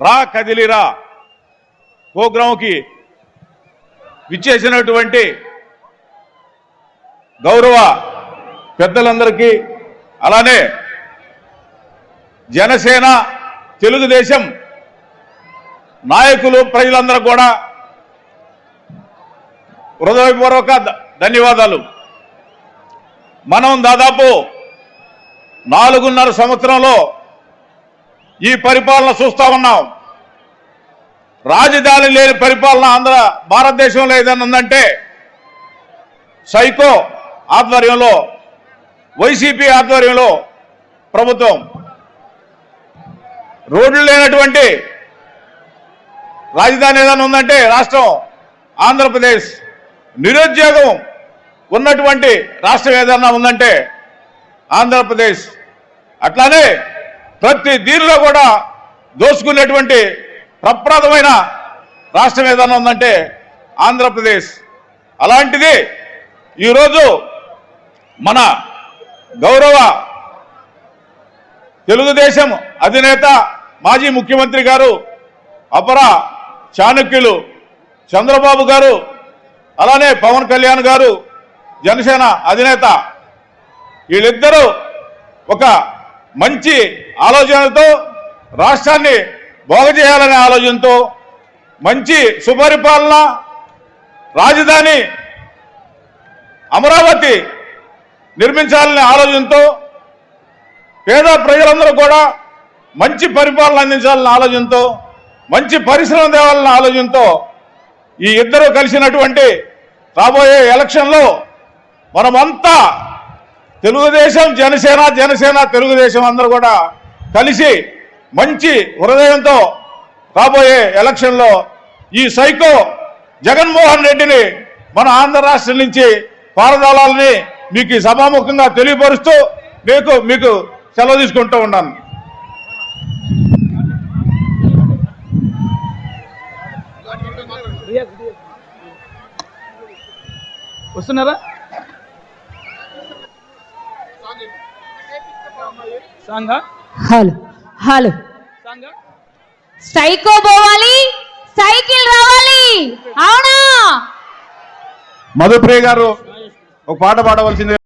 రా కదిలిరా ప్రోగ్రాంకి విచ్చేసినటువంటి గౌరవ పెద్దలందరికీ అలానే జనసేన తెలుగుదేశం నాయకులు ప్రజలందరూ కూడా హృదయపూర్వక ధన్యవాదాలు. మనం దాదాపు నాలుగున్నర సంవత్సరంలో ఈ పరిపాలన చూస్తా ఉన్నాం. రాజధాని లేని పరిపాలన ఆంధ్ర భారతదేశంలో ఏదైనా ఉందంటే సైకో ఆధ్వర్యంలో వైసీపీ ఆధ్వర్యంలో ప్రభుత్వం. రోడ్లు లేనటువంటి రాజధాని ఏదైనా ఉందంటే రాష్ట్రం ఆంధ్రప్రదేశ్. నిరుద్యోగం ఉన్నటువంటి రాష్ట్రం ఏదైనా ఉందంటే ఆంధ్రప్రదేశ్. అట్లానే ప్రతి దీనిలో కూడా దోసుకునేటువంటి ప్రప్రదమైన రాష్ట్రం ఏదైనా ఉందంటే ఆంధ్రప్రదేశ్. అలాంటిది ఈరోజు మన గౌరవ తెలుగుదేశం అధినేత మాజీ ముఖ్యమంత్రి గారు అపర చాణక్యులు చంద్రబాబు గారు అలానే పవన్ కళ్యాణ్ గారు జనసేన అధినేత వీళ్ళిద్దరూ ఒక మంచి ఆలోచనలతో రాష్ట్రాన్ని బాగు చేయాలనే ఆలోచనతో మంచి సుపరిపాలన రాజధాని అమరావతి నిర్మించాలనే ఆలోచనతో పేద ప్రజలందరూ కూడా మంచి పరిపాలన అందించాలన్న ఆలోచనతో మంచి పరిశ్రమ తేవాలన్న ఆలోచనతో ఈ ఇద్దరు కలిసినటువంటి రాబోయే ఎలక్షన్లో మనమంతా తెలుగుదేశం జనసేన జనసేన తెలుగుదేశం అందరూ కూడా కలిసి మంచి హృదయంతో రాబోయే ఎలక్షన్లో ఈ సైకో జగన్మోహన్ రెడ్డిని మన ఆంధ్ర రాష్ట్రం నుంచి పారదాలని మీకు సభాముఖంగా తెలియపరుస్తూ మీకు మీకు సెలవు తీసుకుంటూ ఉన్నాను. వస్తున్నారా? Hello hello. సాంగా స్ట్రైకో పోవాలి సైకిల్ రావాలి. అవునా? మధుప్రియ గారు ఒక పాట పాడవలసింది.